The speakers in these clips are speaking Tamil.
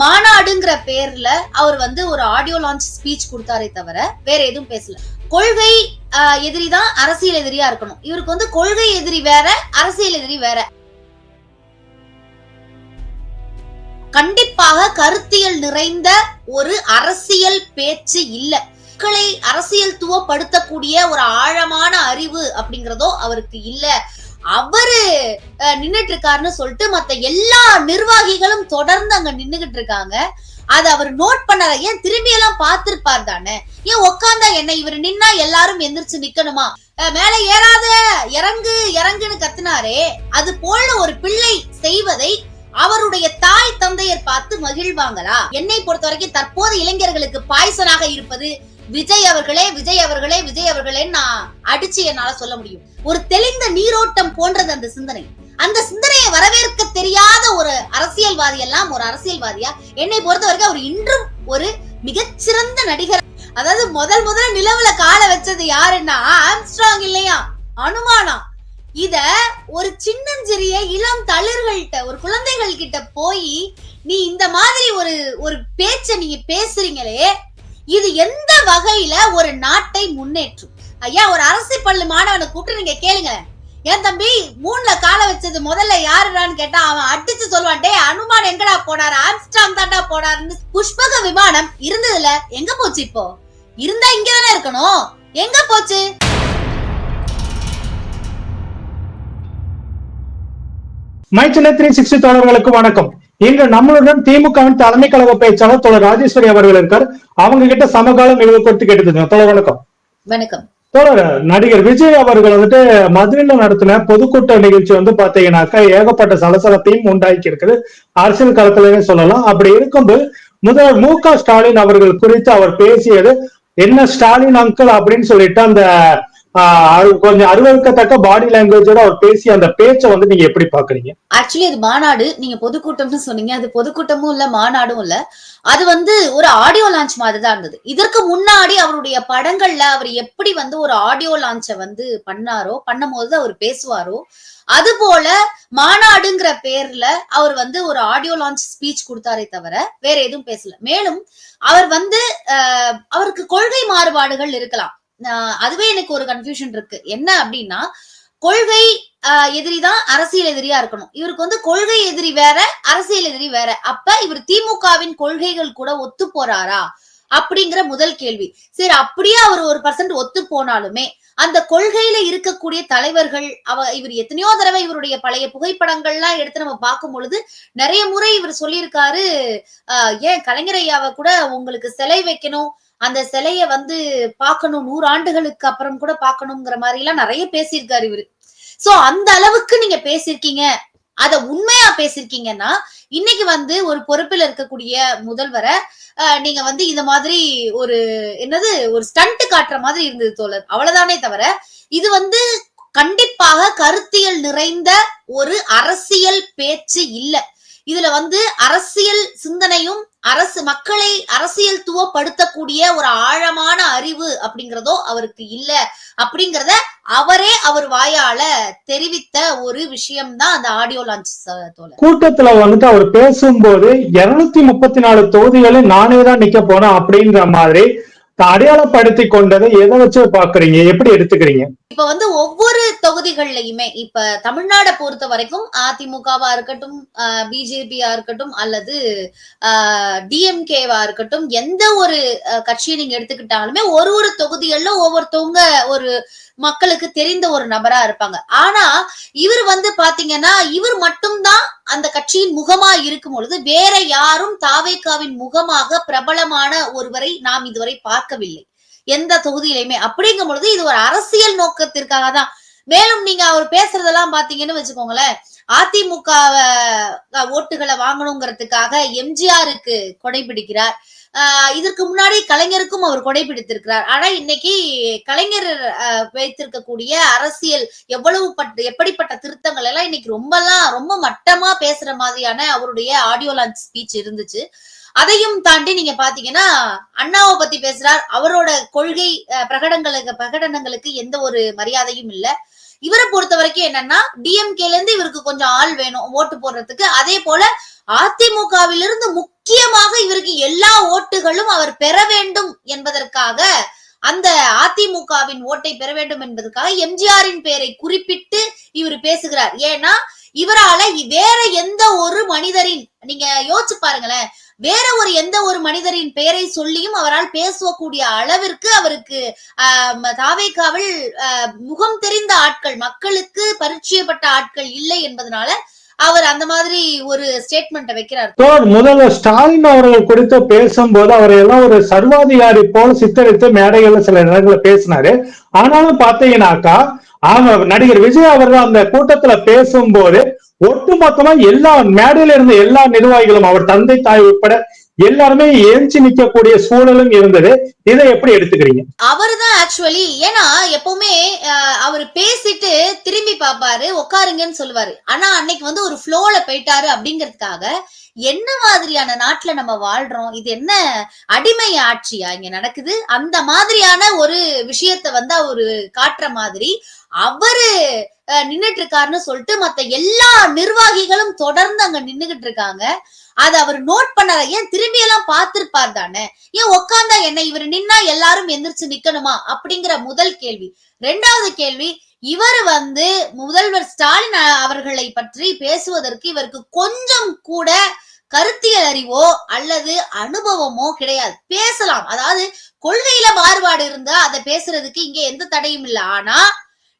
மாநாடுங்கிற பேர்ல அவர் வந்து ஒரு ஆடியோ லான்ச் ஸ்பீச் கொடுத்தாரே தவிர வேற எதுவும் பேசல. கொள்கை எதிரி தான் அரசியல் எதிரியா இருக்கணும். இவருக்கு வந்து கொள்கை எதிரி வேற அரசியல் எதிரி வேற. கண்டிப்பாக கருத்தியல் நிறைந்த ஒரு அரசியல் பேச்சு இல்ல. மக்களை அரசியல் துவப்படுத்தக்கூடிய ஒரு ஆழமான அறிவு அப்படிங்கிறதோ அவருக்கு இல்ல. அவரு நின்னுட்டு இருக்காருன்னு சொல்லிட்டு மத்த எல்லா நிர்வாகிகளும் தொடர்ந்து அங்க நின்னுகிட்டு இருக்காங்க அது அவர் நோட் பண்ணல ஏன் திரும்பி எல்லாம் பார்த்திருப்பார் தானே? ஏன் உக்காந்தா என்ன? இவர் நின்னா எல்லாரும் எந்திரிச்சு நிக்கணுமா? மேல ஏறாத இறங்கு இறங்குன்னு கத்துனாரே. அது போல ஒரு பிள்ளை செய்வதை அவருடைய தாய் தந்தையர் பார்த்து மகிழ்வாங்களா? என்னை பொறுத்த வரைக்கும் தற்போது இளைஞர்களுக்கு பாய்சனாக இருப்பது விஜய் அவர்களே விஜய் அவர்களே விஜய் அவர்களே நான் அடிச்சு என்னால சொல்ல முடியும். ஒரு தெளிந்த நீரோட்டம் போன்றது அந்த சிந்தனை. அந்த சிந்தனையை வரவேற்க தெரியாத ஒரு அரசியல்வாதி எல்லாம் ஒரு அரசியல்வாதியா? என்னை பொறுத்த வரைக்கும் அவர் இன்றும் ஒரு மிகச்சிறந்த நடிகர். அதாவது முதல் முதல்ல நிலவுல கால வச்சது யாருன்னா ஆம்ஸ்ட்ராங் இல்லையா? அனுமானா. இத ஒரு சின்னஞ்சிறிய இளம் தளிர்கள்ட்ட ஒரு குழந்தைகள் கிட்ட போய் நீ இந்த மாதிரி ஒரு ஒரு பேச்ச நீங்க பேசுறீங்களே இது எந்த வகையில ஒரு நாட்டை முன்னேற்றும்? ஐயா ஒரு அரசு பள்ளி மாணவனை கூப்பிட்டு நீங்க கேளுங்க ஏன் தம்பி மூணுல கால வச்சது முதல்ல யாருடான்னு கேட்டா அவன் அடிச்சு சொல்லுவான் டே அனுமான் எங்கடா போனாரு? ஆம்ஸ்டாம் தாண்டா போனாருன்னு புஷ்பக விமானம் இருந்ததுல எங்க போச்சு இப்போ? இருந்தா இங்க தானே இருக்கணும். எங்க போச்சு? மைச்சில த்ரீ சிக்ஸ்டி தோழர்களுக்கு வணக்கம். இன்று நம்மளுடன் திமுகவின் தலைமை கழக பேச்சாளர் தோழர் ராஜேஸ்வரி அவர்கள் இருக்கார். அவங்க கிட்ட சமகாலம் இவங்க கொடுத்து கேட்டது தோழர் வணக்கம். வணக்கம். தோழர் நடிகர் விஜய் அவர்கள் வந்துட்டு மதுரையில நடத்தின பொதுக்கூட்ட நிகழ்ச்சி வந்து பாத்தீங்கன்னாக்கா ஏகப்பட்ட சலசலத்தையும் உண்டாக்கி இருக்குது. அரசியல் களத்திலே சொல்லலாம். அப்படி இருக்கும்போது முதல்வர் மு க ஸ்டாலின் அவர்கள் குறித்து அவர் பேசியது என்ன ஸ்டாலின் அங்கிள் அப்படின்னு சொல்லிட்டு அந்த கொஞ்சம் அருவருக்கத்தக்க பாடி லாங்குவேஜோட அவர் பேசிய அந்த பேச்சை வந்து நீங்க எப்படி பாக்குறீங்க? ஆக்சுவலி அது மாநாடு நீங்க பொதுக்கூட்டம்னு சொன்னீங்க. அது பொதுக்கூட்டமும் இல்ல மாநாடும் இல்ல. அது வந்து ஒரு ஆடியோ லான்ச் மாதிரி தான் இருந்தது. இதற்கு முன்னாடி அவருடைய படங்கள்ல அவர் எப்படி வந்து ஒரு ஆடியோ லான்ச்சை வந்து பண்ணாரோ பண்ணும் போது அவர் பேசுவாரோ அது போல மாநாடுங்கிற பேர்ல அவர் வந்து ஒரு ஆடியோ லான்ச் ஸ்பீச் கொடுத்தாரே தவிர வேற எதுவும் பேசல. மேலும் அவர் வந்து அவருக்கு கொள்கை மாறுபாடுகள் இருக்கலாம். அதுவே எனக்கு ஒரு கன்ஃபியூஷன் இருக்கு. என்ன அப்படின்னா கொள்கை ஆஹ் எதிரி தான் அரசியல் எதிரியா இருக்கணும். இவருக்கு வந்து கொள்கை எதிரி வேற அரசியல் எதிரி வேற. அப்ப இவர் திமுகவின் கொள்கைகள் கூட ஒத்து போறாரா? அப்படிங்கிற முதல் கேள்வி. சரி அப்படியே அவர் ஒரு பர்சன்ட் ஒத்து போனாலுமே அந்த கொள்கையில இருக்கக்கூடிய தலைவர்கள் அவ இவர் எத்தனையோ தடவை இவருடைய பழைய புகைப்படங்கள்லாம் எடுத்து நம்ம பார்க்கும் பொழுது நிறைய முறை இவர் சொல்லியிருக்காரு ஆஹ் ஏன் கலைஞர் ஐயாவை கூட உங்களுக்கு சிலை வைக்கணும் அந்த சிலைய வந்து பார்க்கணும் நூறு ஆண்டுகளுக்கு அப்புறம் கூட பார்க்கணுங்கிற மாதிரி எல்லாம் நிறைய பேசியிருக்காரு இவரு. சோ அந்த அளவுக்கு நீங்க பேசியிருக்கீங்க. அத உண்மையா பேசிருக்கீங்கன்னா இன்னைக்கு வந்து ஒரு பொறுப்பில் இருக்கக்கூடிய முதல்வரை நீங்க வந்து இந்த மாதிரி ஒரு என்னது ஒரு ஸ்டண்ட் காட்டுற மாதிரி இருந்தது தோழர். அவ்வளவுதானே தவிர இது வந்து கண்டிப்பாக கருத்தியல் நிறைந்த ஒரு அரசியல் பேச்சு இல்லை. இதுல வந்து அரசியல் சிந்தனையும் அரசு மக்களை அரசியல் துவப்படுத்தக்கூடிய ஒரு ஆழமான அறிவு அப்படிங்கறதோ அவருக்கு இல்ல அப்படிங்கறத அவரே அவர் வாயால தெரிவித்த ஒரு விஷயம் தான் அந்த ஆடியோ லான்ச் கூட்டத்துல வந்துட்டு அவர் பேசும்போது இருநூத்தி முப்பத்தி நாலு தொகுதிகளில் நானே தான் நிக்க போனேன் அப்படின்ற மாதிரி அடையாளப்படுத்தி கொண்டதை எதை வச்சு பாக்குறீங்க எப்படி எடுத்துக்கிறீங்க? இப்ப வந்து ஒவ்வொரு தொகுதிகள்லயுமே இப்ப தமிழ்நாடை பொறுத்த வரைக்கும் அதிமுகவா இருக்கட்டும் பிஜேபியா இருக்கட்டும் அல்லது டிஎம்கேவா இருக்கட்டும் எந்த ஒரு கட்சியை நீங்க எடுத்துக்கிட்டாலுமே ஒரு ஒரு தொகுதிகள்ல ஒவ்வொருத்தவங்க ஒரு மக்களுக்கு தெரிந்த ஒரு நபரா இருப்பாங்க. ஆனா இவர் வந்து பாத்தீங்கன்னா இவர் மட்டும்தான் அந்த கட்சியின் முகமா இருக்கும் பொழுது வேற யாரும் தாவேக்காவின் முகமாக பிரபலமான ஒருவரை நாம் இதுவரை பார்க்கவில்லை. எந்த தொகுதியிலையுமே. அப்படிங்கும் பொழுது இது ஒரு அரசியல் நோக்கத்திற்காக தான். மேலும் நீங்க அவர் பேசுறதெல்லாம் பாத்தீங்கன்னு வச்சுக்கோங்களேன் அதிமுக ஓட்டுகளை வாங்கணுங்கிறதுக்காக எம்ஜிஆருக்கு கொடைபிடிக்கிறார். இதற்கு முன்னாடி கலைஞருக்கும் அவர் கொடை பிடித்திருக்கிறார். ஆனா இன்னைக்கு கலைஞர் வைத்திருக்கக்கூடிய அரசியல் எவ்வளவு பட்ட எப்படிப்பட்ட திருத்தங்கள் எல்லாம் இன்னைக்கு ரொம்பலாம் ரொம்ப மட்டமா பேசுற மாதிரியான அவருடைய ஆடியோ லான்ச் ஸ்பீச் இருந்துச்சு. அதையும் தாண்டி நீங்க பாத்தீங்கன்னா அண்ணாவை பத்தி பேசுறார். அவரோட கொள்கை அஹ், பிரகடனங்களுக்கு பிரகடனங்களுக்கு எந்த ஒரு மரியாதையும் இல்ல. இவரை பொறுத்த வரைக்கும் என்னன்னா டிஎம்கேல இருந்து இவருக்கு கொஞ்சம் ஆள் வேணும் ஓட்டு போடுறதுக்கு. அதே போல அதிமுகவிலிருந்து முக்கியமாக இவருக்கு எல்லா ஓட்டுகளும் அவர் பெற வேண்டும் என்பதற்காக அந்த அதிமுகவின் ஓட்டை பெற வேண்டும் என்பதற்காக எம்ஜிஆரின் பெயரை குறிப்பிட்டு இவர் பேசுகிறார். ஏன்னா இவரால வேற எந்த ஒரு மனிதரின் நீங்க யோசிச்சு பாருங்களேன் வேற ஒரு எந்த ஒரு மனிதரின் பெயரை சொல்லியும் அவரால் பேசக்கூடிய அளவிற்கு அவருக்கு ஆஹ் தாவேக்காவில் ஆஹ் முகம் தெரிந்த ஆட்கள் மக்களுக்கு பரிச்சயப்பட்ட ஆட்கள் இல்லை என்பதனால அவர் அந்த மாதிரி ஒரு ஸ்டேட்மெண்ட் வைக்கிறார். முதல்ல ஸ்டாலின் அவர்கள் குறித்து பேசும்போது அவரை எல்லாம் ஒரு சர்வாதிகாரி போல சித்தரித்து மேடைகள்ல சில இடங்கள்ல பேசினாரு. ஆனாலும் பாத்தீங்கன்னாக்கா ஆமா நடிகர் விஜய் அவர்கள் அந்த கூட்டத்துல பேசும்போது ஒட்டுமொத்தமா எல்லா மேடையில இருந்த எல்லா நிர்வாகிகளும் அவர் தந்தை தாய் உட்பட எல்லாருமே ஏஞ்சி நிக்கக்கூடிய சூழலும் இருந்தது. இதை எப்படி எடுத்துக்கிறீங்க? அவர்தான் ஆக்சுவலி ஏன்னா எப்பவுமே அஹ், அவர் பேசிட்டு திரும்பி பாப்பாரு உட்காருங்கன்னு சொல்லுவாரு. ஆனா அன்னைக்கு வந்து ஒரு ஃப்ளோல போயிட்டாரு அப்படிங்கறதுக்காக என்ன மாதிரியான நாட்டுல நம்ம வாழ்றோம்? இது என்ன அடிமை ஆட்சியா இங்க நடக்குது? அந்த மாதிரியான ஒரு விஷயத்த வந்து அவரு காட்டுற மாதிரி அவரு நின்னுட்டு இருக்காருன்னு சொல்லிட்டு மத்த எல்லா நிர்வாகிகளும் தொடர்ந்து அங்க நின்னுகிட்டு இருக்காங்க. அதை அவர் நோட் பண்ணாத ஏன் திரும்பி எல்லாம் பார்த்திருப்பார் தானே? ஏன் உக்காந்தா என்ன? இவர் நின்னா எல்லாரும் எந்திரிச்சு நிக்கணுமா? அப்படிங்கிற முதல் கேள்வி. ரெண்டாவது கேள்வி இவர் வந்து முதல்வர் ஸ்டாலின் அவர்களை பற்றி பேசுவதற்கு இவருக்கு கொஞ்சம் கூட கருத்தியல் அறிவோ அல்லது அனுபவமோ கிடையாது. பேசலாம். அதாவது கொள்கையில மாறுபாடு இருந்தா அதை பேசுறதுக்கு இங்க எந்த தடையும் இல்லை. ஆனா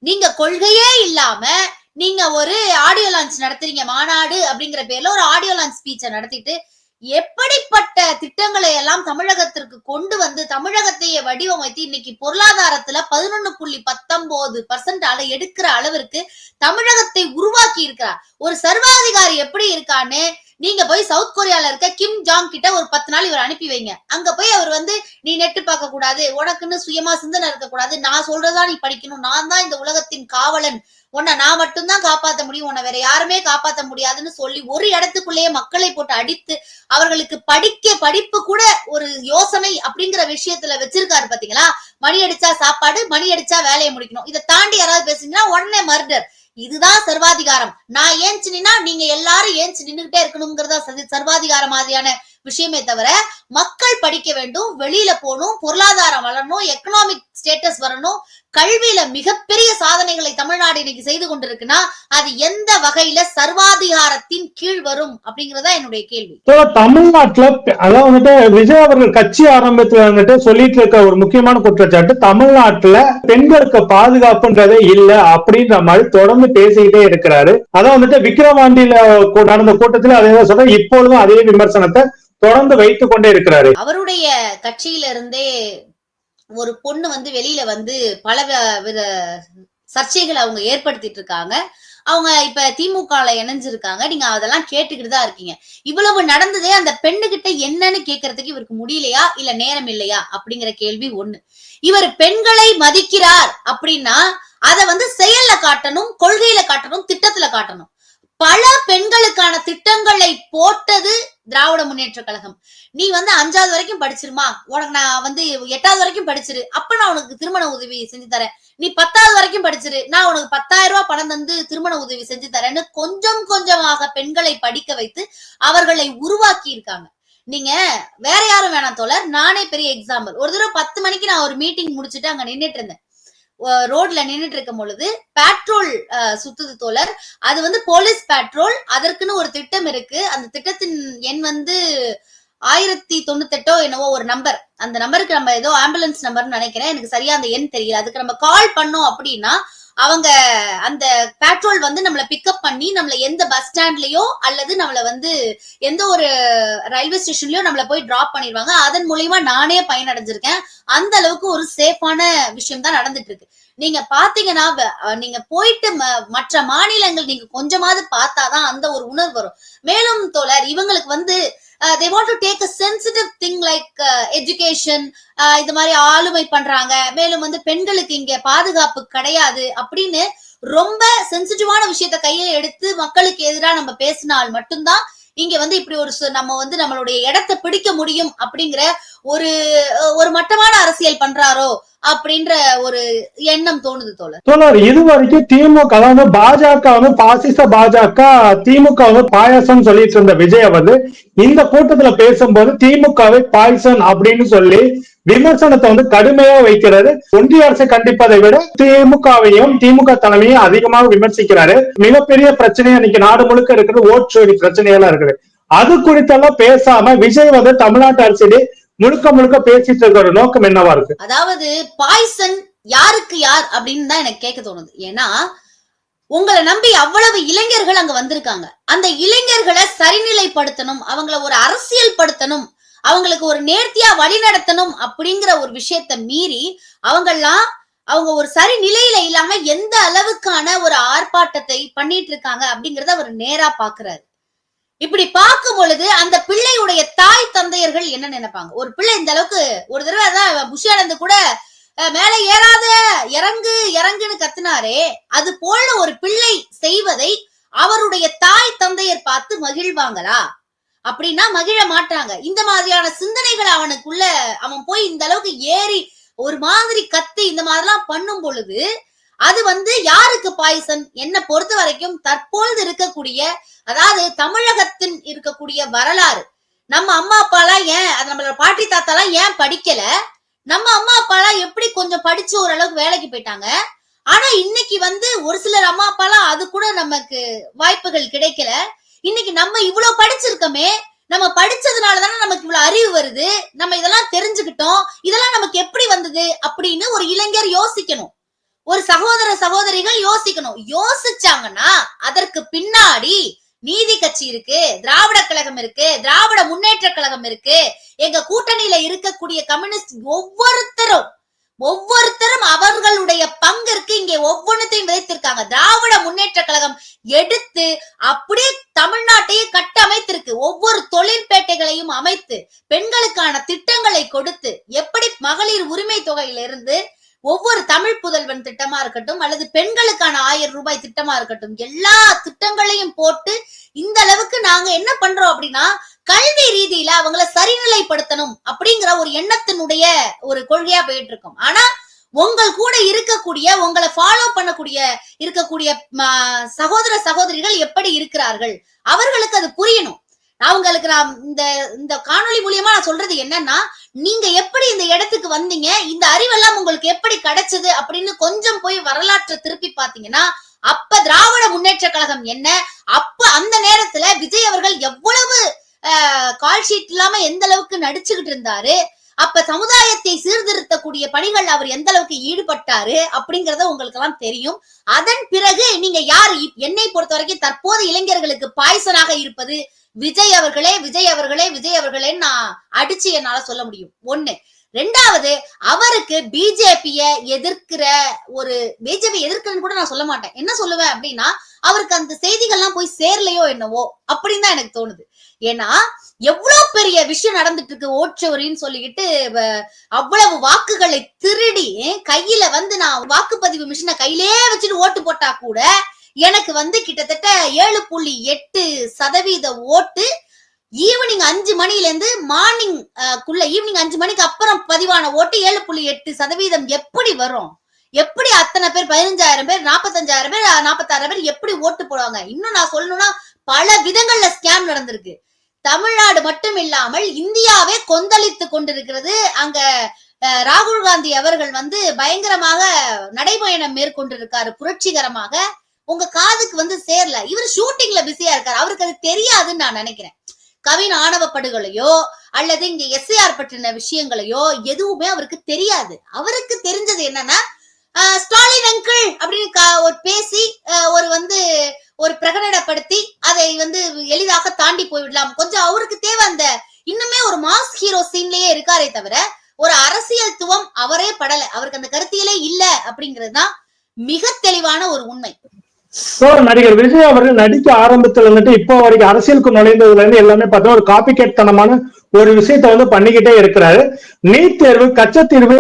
நீங்க கொள்கையே இல்லாம நீங்க ஒரு ஆடியோ லான்ச் நடத்துறீங்க மாநாடு அப்படிங்கிற பேர்ல ஒரு ஆடியோ லான்ச் ஸ்பீச்சை நடத்திட்டு எப்படிப்பட்ட திட்டங்களை எல்லாம் தமிழகத்திற்கு கொண்டு வந்து தமிழகத்தையே வடிவமைத்து இன்னைக்கு பொருளாதாரத்துல பதினொன்னு புள்ளி பத்தொன்பது பர்சன்டால எடுக்கிற அளவிற்கு தமிழகத்தை உருவாக்கி இருக்கிறார். ஒரு சர்வாதிகாரி எப்படி இருக்கான்னு நீங்க போய் சவுத் கொரியால இருக்க கிம் ஜாங் கிட்ட ஒரு பத்து நாள் இவர் அனுப்பி வைங்க. அங்க போய் அவர் வந்து நீ நெட்டு பார்க்க கூடாது உனக்குன்னு சுயமா சிந்தனை இருக்க கூடாது நான் சொல்றதா நீ படிக்கணும் நான் தான் இந்த உலகத்தின் காவலன் உன்னை நான் மட்டும்தான் காப்பாத்த முடியும். உன்னை வேற யாருமே காப்பாத்த முடியாதுன்னு சொல்லி ஒரு இடத்துக்குள்ளேயே மக்களை போட்டு அடித்து அவர்களுக்கு படிக்க படிப்பு கூட ஒரு யோசனை அப்படிங்கிற விஷயத்துல வச்சிருக்காரு பாத்தீங்களா? மணி அடிச்சா சாப்பாடு மணி அடிச்சா வேலையை முடிக்கணும். இதை தாண்டி யாராவது பேசுனீங்கன்னா உடனே மர்டர். இதுதான் சர்வாதிகாரம். நான் ஏஞ்சி நீங்க எல்லாரும் ஏஞ்சி நின்னுகிட்டே இருக்கணுங்கிறதா சர்வாதிகார மாதிரியான விஷயமே தவிர மக்கள் படிக்க வேண்டும் வெளியில போகணும் பொருளாதாரம் வளரணும் எக்கனாமிக் ஸ்டேட்டஸ் வரணும் கல்வியில மிகப்பெரிய சாதனைகளை தமிழ்நாடு இன்னைக்கு செய்து கொண்டிருக்குன்னா அது எந்த வகையில சர்வாதிகாரத்தின் கீழ் வரும் அப்படிங்கறதா என்னுடைய கேள்வி. தமிழ்நாட்டுல அதான் அதாவது வந்துட்டு விஜய் அவர்கள் கட்சி ஆரம்பத்துல வந்துட்டு சொல்லிட்டு இருக்க ஒரு முக்கியமான குற்றச்சாட்டு தமிழ்நாட்டுல பெண்களுக்கு பாதுகாப்புன்றதே இல்ல அப்படின்ற மாதிரி தொடர்ந்து பேசிக்கிட்டே இருக்கிறாரு. அதான் வந்துட்டு விக்ரவாண்டியில நடந்த கூட்டத்துல அதே சொல்ற சொல்றேன் இப்பொழுதும் அதே விமர்சனத்தை தொடர்ந்து வைத்துக் கொண்டே இருக்கிறாரு. அவருடைய கட்சியில இருந்தே ஒரு பொண்ணு வந்து வெளியில வந்து பல வித சர்ச்சைகளை அவங்க ஏற்படுத்திட்டு இருக்காங்க. அவங்க இப்ப திமுகல இணைஞ்சிருக்காங்க. நீங்க அதெல்லாம் கேட்டுக்கிட்டு தான் இருக்கீங்க. இவ்வளவு நடந்ததே அந்த பெண்ணுகிட்ட என்னன்னு கேக்குறதுக்கு இவருக்கு முடியலையா? இல்ல நேரம் இல்லையா? அப்படிங்கிற கேள்வி ஒண்ணு. இவர் பெண்களை மதிக்கிறார் அப்படின்னா அத வந்து செயல்ல காட்டணும் கொள்கையில காட்டணும் திட்டத்துல காட்டணும். பல பெண்களுக்கான திட்டங்களை போட்டது திராவிட முன்னேற்ற கழகம். நீ வந்து அஞ்சாவது வரைக்கும் படிச்சிருமா? உனக்கு நான் வந்து எட்டாவது வரைக்கும் படிச்சிரு. அப்ப நான் உனக்கு திருமண உதவி செஞ்சு தரேன். நீ பத்தாவது வரைக்கும் படிச்சிரு. நான் உனக்கு பத்தாயிரம் ரூபாய் பணம் தந்து திருமண உதவி செஞ்சு தரேன்னு கொஞ்சம் கொஞ்சமாக பெண்களை படிக்க வைத்து அவர்களை உருவாக்கி இருக்காங்க. நீங்க வேற யாரும் வேணாம் தோழர். நானே பெரிய எக்ஸாம்பிள் ஒரு தடவை பத்து மணிக்கு நான் ஒரு மீட்டிங் முடிச்சுட்டு அங்க நின்னுட்டு இருந்தேன். ரோட்ல நின்றுட்டு இருக்கும் பொழுது பேட்ரோல் சுத்துது தோழர். அது வந்து போலீஸ் பேட்ரோல் அதற்குன்னு ஒரு திட்டம் இருக்கு. அந்த திட்டத்தின் எண் வந்து ஆயிரத்தி தொண்ணூத்தெட்டோ என்னவோ ஒரு நம்பர் அந்த நம்பருக்கு நம்ம ஏதோ ஆம்புலன்ஸ் நம்பர்னு நினைக்கிறேன். எனக்கு சரியா அந்த எண் தெரியல. அதுக்கு நம்ம கால் பண்ணோம் அப்படின்னா அவங்க அந்த பேட்ரோல் வந்து நம்மள பிக்கப் பண்ணி நம்மள எந்த பஸ் ஸ்டாண்ட்லயோ அல்லது நம்மள வந்து எந்த ஒரு ரயில்வே ஸ்டேஷன்லயோ நம்மள போய் டிராப் பண்ணிடுவாங்க. அதன் மூலியமா நானே பயனடைஞ்சிருக்கேன். அந்த அளவுக்கு ஒரு சேஃபான விஷயம் தான் நடந்துட்டு இருக்கு நீங்க பாத்தீங்கன்னா நீங்க போயிட்டு ம- மற்ற மாநிலங்கள் நீங்க கொஞ்சமாவது பார்த்தாதான் அந்த ஒரு உணர்வு வரும். மேலும் தோழர் இவங்களுக்கு வந்து they want to take a sensitive thing like education இது மாதிரி ஆளுமை பண்றாங்க. மேலும் வந்து பெண்களுக்கு இங்க பாதுகாப்பு கிடையாது அப்படின்னு ரொம்ப சென்சிட்டிவான விஷயத்த கையில எடுத்து மக்களுக்கு எதிராக நம்ம பேசினால் மட்டும்தான் இங்க வந்து இப்படி ஒரு சு- நம்ம வந்து நம்மளுடைய இடத்தை பிடிக்க முடியும் அப்படிங்கிற ஒரு ஒரு மட்டமான அரசியல் பண்றாரோ அப்படின்ற ஒரு எண்ணம் தோணுது தோழர். தோழர் இது வரைக்கும் திமுக வந்து பாஜக வந்து பாசிச பாஜக திமுக வந்து பாயாசம் சொல்லிட்டு இருந்த விஜய வந்து இந்த கூட்டத்துல பேசும்போது திமுகவை பாய்சன் அப்படின்னு சொல்லி விமர்சனத்தை வந்து கடுமையா வைக்கிறாரு. ஒன்றிய அரசு கண்டிப்பதை விட திமுகவையும் திமுக தலைமையும் அதிகமாக விமர்சிக்கிறாரு. மிகப்பெரிய பிரச்சனையா இன்னைக்கு நாடு முழுக்க இருக்கிறது ஓட்சோரி பிரச்சனையெல்லாம் இருக்குது. அது குறித்தெல்லாம் பேசாம விஜய் வந்து தமிழ்நாட்டு அரசியலே முழுக்க முழுக்க பேசிட்டு இருக்கிற நோக்கம் என்னவா இருக்கு? அதாவது பாய்சன் யாருக்கு யார் அப்படின்னு தான் எனக்கு கேட்க தோணுது. ஏன்னா உங்களை நம்பி அவ்வளவு இளைஞர்கள் அங்க வந்திருக்காங்க. அந்த இளைஞர்களை சரிநிலைப்படுத்தணும் அவங்கள ஒரு அரசியல் படுத்தணும் அவங்களுக்கு ஒரு நேர்த்தியா வழி நடத்தணும் அப்படிங்கிற ஒரு விஷயத்த மீறி அவங்கெல்லாம் அவங்க ஒரு சரி நிலையில இல்லாம எந்த அளவுக்கான ஒரு ஆர்ப்பாட்டத்தை பண்ணிட்டு இருக்காங்க அப்படிங்கறத அவர் நேரா பாக்குறாரு. இப்படி பார்க்கும் பொழுது அந்த பிள்ளையுடைய தாய் தந்தையர்கள் என்ன நினைப்பாங்க? ஒரு பிள்ளை இந்த அளவுக்கு ஒரு தடவை அதான் புஷியானந்து கூட மேலே மேல ஏறாத இறங்கு இறங்குன்னு கத்துனாரே அது போல ஒரு பிள்ளை செய்வதை அவருடைய தாய் தந்தையர் பார்த்து மகிழ்வாங்களா? அப்படின்னா மகிழ மாட்டாங்க. இந்த மாதிரியான சிந்தனைகள் அவனுக்குள்ள அவன் போய் இந்த அளவுக்கு ஏறி ஒரு மாதிரி கத்தி இந்த மாதிரிலாம் பண்ணும் பொழுது அது வந்து யாருக்கு பாய்சன் என்ன பொறுத்த வரைக்கும் தற்பொழுது இருக்கக்கூடிய அதாவது தமிழகத்தின் இருக்கக்கூடிய வரலாறு. நம்ம அம்மா அப்பாலாம் ஏன் அது நம்மளோட பாட்டி தாத்தாலாம் ஏன் படிக்கல? நம்ம அம்மா அப்பாலாம் எப்படி கொஞ்சம் படிச்சு ஓரளவுக்கு வேலைக்கு போயிட்டாங்க? ஆனா இன்னைக்கு வந்து ஒரு சிலர் அம்மா அப்பாலாம் அது கூட நமக்கு வாய்ப்புகள் கிடைக்கல. இன்னைக்கு நம்ம இவ்வளவு படிச்சிருக்கோமே நம்ம படிச்சதுனால தானே நமக்கு இவ்வளவு அறிவு வருது? நம்ம இதெல்லாம் தெரிஞ்சுக்கிட்டோம். இதெல்லாம் நமக்கு எப்படி வந்தது? அப்படின்னு ஒரு இளைஞர் யோசிக்கணும். ஒரு சகோதர சகோதரிகள் யோசிக்கணும். யோசிச்சாங்கன்னா அதற்கு பின்னாடி நீதி கட்சி இருக்கு திராவிட கழகம் இருக்கு திராவிட முன்னேற்ற கழகம் இருக்கு. எங்க கூட்டணியில இருக்கக்கூடிய கம்யூனிஸ்ட் ஒவ்வொருத்தரும் ஒவ்வொருத்தரும் அவர்களுடைய பங்கிற்கு இங்கே ஒவ்வொன்றத்தையும் விதைத்திருக்காங்க. திராவிட முன்னேற்ற கழகம் எடுத்து அப்படியே தமிழ்நாட்டையே கட்டமைத்திருக்கு. ஒவ்வொரு தொழிற்பேட்டைகளையும் அமைத்து பெண்களுக்கான திட்டங்களை கொடுத்து எப்படி மகளிர் உரிமை தொகையிலிருந்து ஒவ்வொரு தமிழ் புதல்வன் திட்டமா இருக்கட்டும் அல்லது பெண்களுக்கான ஆயிரம் ரூபாய் திட்டமா இருக்கட்டும் எல்லா திட்டங்களையும் போட்டு இந்த அளவுக்கு நாங்க என்ன பண்றோம் அப்படின்னா கல்வி ரீதியில அவங்கள சரிநிலைப்படுத்தணும் அப்படிங்கிற ஒரு எண்ணத்தினுடைய ஒரு கொள்கையா போயிட்டு இருக்கோம். ஆனா உங்கள் கூட இருக்கக்கூடிய உங்களை ஃபாலோ பண்ணக்கூடிய இருக்கக்கூடிய சகோதர சகோதரிகள் எப்படி இருக்கிறார்கள்? அவர்களுக்கு அது புரியணும். அவங்களுக்கு நான் இந்த இந்த காணொளி மூலியமா நான் சொல்றது என்னன்னா நீங்க எப்படி இந்த இடத்துக்கு வந்தீங்க இந்த அறிவெல்லாம் உங்களுக்கு எப்படி கிடைச்சது அப்படின்னு கொஞ்சம் போய் வரலாற்றை திருப்பி பாத்தீங்கன்னா அப்ப திராவிட முன்னேற்ற கழகம் என்ன அப்ப அந்த நேரத்துல விஜய் அவர்கள் எவ்வளவு கால் ஷீட் இல்லாம எந்த அளவுக்கு நடிச்சுக்கிட்டு இருந்தாரு அப்ப சமுதாயத்தை சீர்திருத்தக்கூடிய பணிகள் அவர் எந்த அளவுக்கு ஈடுபட்டாரு அப்படிங்கறத உங்களுக்கு எல்லாம் தெரியும். அதன் பிறகு நீங்க யார்? என்னை பொறுத்த வரைக்கும் தற்போது இளைஞர்களுக்கு பாய்சனாக இருப்பது விஜய் அவர்களே விஜய் அவர்களே விஜய் அவர்களே நான் அடிச்சு என்னால சொல்ல முடியும். ஒண்ணு. ரெண்டாவது அவருக்கு பிஜேபிய எதிர்க்கிற ஒரு பிஜேபி எதிர்க்கிறன்னு கூட நான் சொல்ல மாட்டேன். என்ன சொல்லுவேன் அப்படின்னா அவருக்கு அந்த செய்திகள்லாம் போய் சேரலையோ என்னவோ அப்படின்னு தான் எனக்கு தோணுது. ஏன்னா எவ்வளவு பெரிய விஷயம் நடந்துட்டு இருக்கு ஓட்சோரின்னு சொல்லிக்கிட்டு வ- அவ்வளவு வாக்குகளை திருடி கையில வந்து நான் வாக்குப்பதிவு மிஷினை கையிலே வச்சுட்டு ஓட்டு போட்டா கூட எனக்கு வந்து கிட்டத்தட்ட ஏழு புள்ளி எட்டு சதவீத ஓட்டு ஈவினிங் அஞ்சு மணில இருந்து மார்னிங் குள்ள ஈவினிங் அஞ்சு மணிக்கு அப்புறம் பதிவான ஓட்டு ஏழு புள்ளி எட்டு சதவீதம் எப்படி வரும்? எப்படி அத்தனை பேர் பதினஞ்சாயிரம் பேர் நாற்பத்தஞ்சாயிரம் பேர் நாற்பத்தாயிரம் பேர் எப்படி ஓட்டு போடுவாங்க? இன்னும் நான் சொல்லணும்னா பல விதங்கள்ல ஸ்கேம் நடந்திருக்கு. தமிழ்நாடு மட்டும் இல்லாமல் இந்தியாவே கொந்தளித்து கொண்டிருக்கிறது. அங்க ராகுல் காந்தி அவர்கள் வந்து பயங்கரமாக நடைபயணம் மேற்கொண்டிருக்காரு புரட்சிகரமாக. உங்க காதுக்கு வந்து சேரல. இவர் ஷூட்டிங்ல பிஸியா இருக்காரு. அவருக்கு அது தெரியாதுன்னு நான் நினைக்கிறேன். கவின் ஆணவ படுகொலையோ அல்லது இங்க எஸ்ஐஆர் பற்றின விஷயங்களையோ எதுவுமே அவருக்கு தெரியாது. அவருக்கு தெரிஞ்சது என்னன்னா ஆஹ், ஸ்டாலின் அங்கிள் அப்படின்னு ஒரு பேசி ஆஹ், ஒரு வந்து ஒரு பிரகடனப்படுத்தி அதை வந்து எளிதாக தாண்டி போய்விடலாம். கொஞ்சம் அவருக்கு தேவை அந்த இன்னுமே ஒரு மாஸ் ஹீரோ சீன்லயே இருக்காரே தவிர ஒரு அரசியல் துவம் அவரே படல. அவருக்கு அந்த கருத்தியலே இல்ல அப்படிங்கிறது தான் மிக தெளிவான ஒரு உண்மை. சோ நடிகர் விஜய் அவர்கள் நடிக்க ஆரம்பத்துல இருந்துட்டு இப்போ வரைக்கும் அரசியலுக்கு நுழைந்ததுல இருந்து எல்லாமே பார்த்தா ஒரு காப்பி தனமான ஒரு விஷயத்த வந்து பண்ணிக்கிட்டே இருக்கிறாரு. நீட் தேர்வு கச்சத்தீர்வு